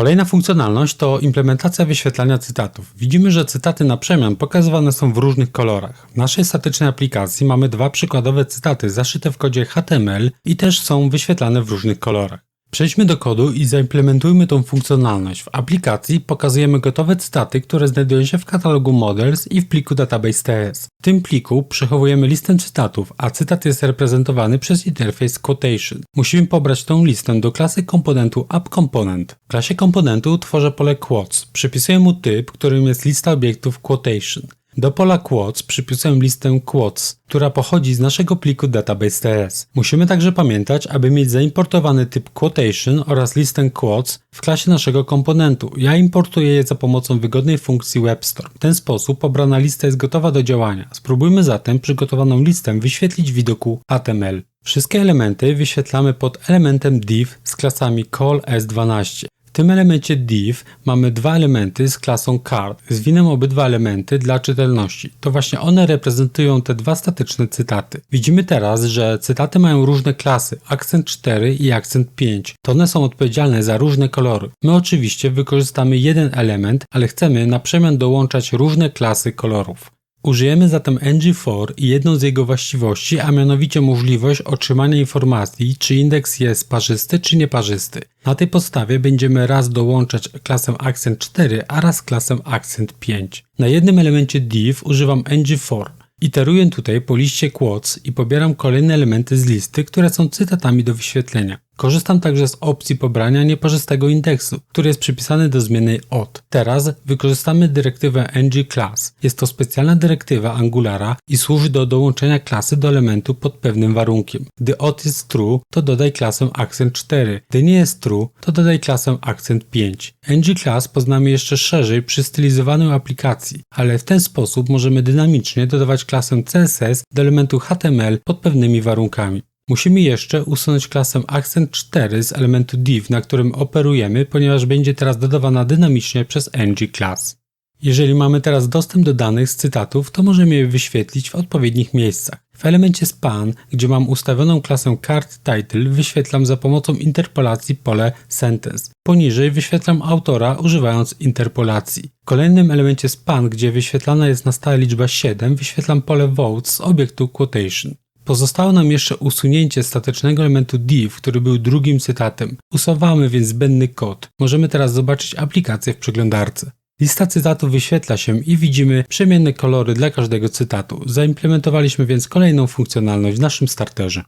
Kolejna funkcjonalność to implementacja wyświetlania cytatów. Widzimy, że cytaty na przemian pokazywane są w różnych kolorach. W naszej statycznej aplikacji mamy dwa przykładowe cytaty zaszyte w kodzie HTML i też są wyświetlane w różnych kolorach. Przejdźmy do kodu i zaimplementujmy tą funkcjonalność. W aplikacji pokazujemy gotowe cytaty, które znajdują się w katalogu Models i w pliku database.ts. W tym pliku przechowujemy listę cytatów, a cytat jest reprezentowany przez interfejs quotation. Musimy pobrać tą listę do klasy komponentu AppComponent. W klasie komponentu tworzę pole quotes. Przypisuję mu typ, którym jest lista obiektów quotation. Do pola quotes przypisuję listę quotes, która pochodzi z naszego pliku database.ts. Musimy także pamiętać, aby mieć zaimportowany typ quotation oraz listę quotes w klasie naszego komponentu. Ja importuję je za pomocą wygodnej funkcji WebStorm. W ten sposób pobrana lista jest gotowa do działania. Spróbujmy zatem przygotowaną listę wyświetlić w widoku HTML. Wszystkie elementy wyświetlamy pod elementem div z klasami call s12. W tym elemencie div mamy dwa elementy z klasą card. Zwinę obydwa elementy dla czytelności. To właśnie one reprezentują te dwa statyczne cytaty. Widzimy teraz, że cytaty mają różne klasy, akcent 4 i akcent 5. To one są odpowiedzialne za różne kolory. My oczywiście wykorzystamy jeden element, ale chcemy na przemian dołączać różne klasy kolorów. Użyjemy zatem ng4 i jedną z jego właściwości, a mianowicie możliwość otrzymania informacji, czy indeks jest parzysty czy nieparzysty. Na tej podstawie będziemy raz dołączać klasę accent 4, a raz klasę accent 5. Na jednym elemencie div używam ng4. Iteruję tutaj po liście quotes i pobieram kolejne elementy z listy, które są cytatami do wyświetlenia. Korzystam także z opcji pobrania nieparzystego indeksu, który jest przypisany do zmiennej od. Teraz wykorzystamy dyrektywę ngClass. Jest to specjalna dyrektywa Angulara i służy do dołączenia klasy do elementu pod pewnym warunkiem. Gdy od jest true, to dodaj klasę accent 4. Gdy nie jest true, to dodaj klasę accent 5. ngClass poznamy jeszcze szerzej przy stylizowaniu aplikacji, ale w ten sposób możemy dynamicznie dodawać klasę CSS do elementu HTML pod pewnymi warunkami. Musimy jeszcze usunąć klasę accent 4 z elementu div, na którym operujemy, ponieważ będzie teraz dodawana dynamicznie przez ng-class. Jeżeli mamy teraz dostęp do danych z cytatów, to możemy je wyświetlić w odpowiednich miejscach. W elemencie span, gdzie mam ustawioną klasę card title, wyświetlam za pomocą interpolacji pole sentence. Poniżej wyświetlam autora używając interpolacji. W kolejnym elemencie span, gdzie wyświetlana jest na stałe liczba 7, wyświetlam pole vote z obiektu quotation. Pozostało nam jeszcze usunięcie statycznego elementu div, który był drugim cytatem. Usuwamy więc zbędny kod. Możemy teraz zobaczyć aplikację w przeglądarce. Lista cytatów wyświetla się i widzimy przemienne kolory dla każdego cytatu. Zaimplementowaliśmy więc kolejną funkcjonalność w naszym starterze.